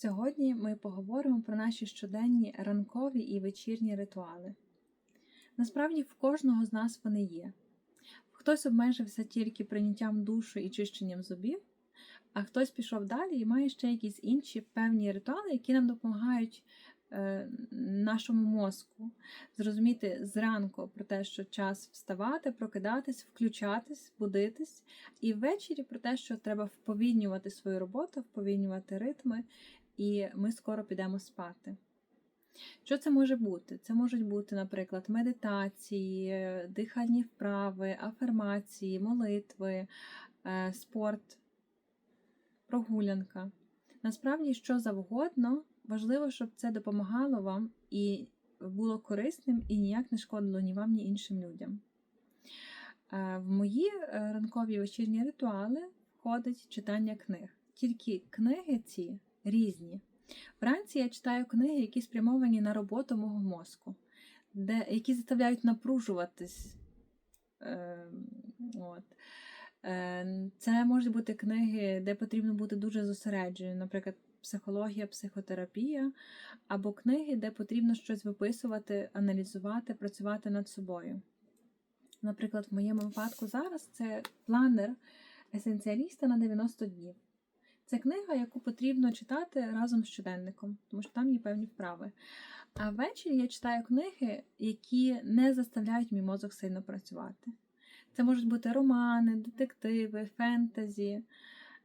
Сьогодні ми поговоримо про наші щоденні ранкові і вечірні ритуали. Насправді, в кожного з нас вони є. Хтось обмежився тільки прийняттям душу і чищенням зубів, а хтось пішов далі і має ще якісь інші певні ритуали, які нам допомагають е, нашому мозку зрозуміти зранку про те, що час вставати, прокидатись, включатись, будитись, і ввечері про те, що треба вповільнювати свою роботу, вповільнювати ритми, і ми скоро підемо спати. Що це може бути? Це можуть бути, наприклад, медитації, дихальні вправи, афирмації, молитви, е, спорт, прогулянка. Насправді, що завгодно, важливо, щоб це допомагало вам і було корисним і ніяк не шкодило ні вам, ні іншим людям. Е, В мої е, ранкові вечірні ритуали входить читання книг. Тільки книги ці різні. Вранці я читаю книги, які спрямовані на роботу мого мозку, де, які заставляють напружуватись. Е, от. Е, Це можуть бути книги, де потрібно бути дуже зосередженим, наприклад, психологія, психотерапія, або книги, де потрібно щось виписувати, аналізувати, працювати над собою. Наприклад, в моєму випадку зараз це планер есенціаліста на 90 днів. Це книга, яку потрібно читати разом з щоденником, тому що там є певні вправи. А ввечері я читаю книги, які не заставляють мій мозок сильно працювати. Це можуть бути романи, детективи, фентезі,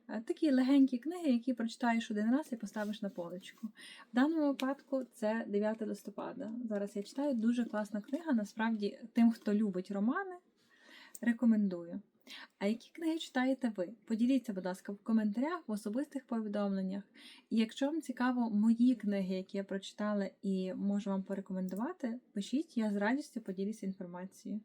е, такі легенькі книги, які прочитаєш один раз і поставиш на поличку. В даному випадку це 9 листопада. Зараз я читаю дуже класна книга. Насправді, тим, хто любить романи, рекомендую. А які книги читаєте ви? Поділіться, будь ласка, в коментарях, в особистих повідомленнях. І якщо вам цікаво мої книги, які я прочитала і можу вам порекомендувати, пишіть, я з радістю поділюся інформацією.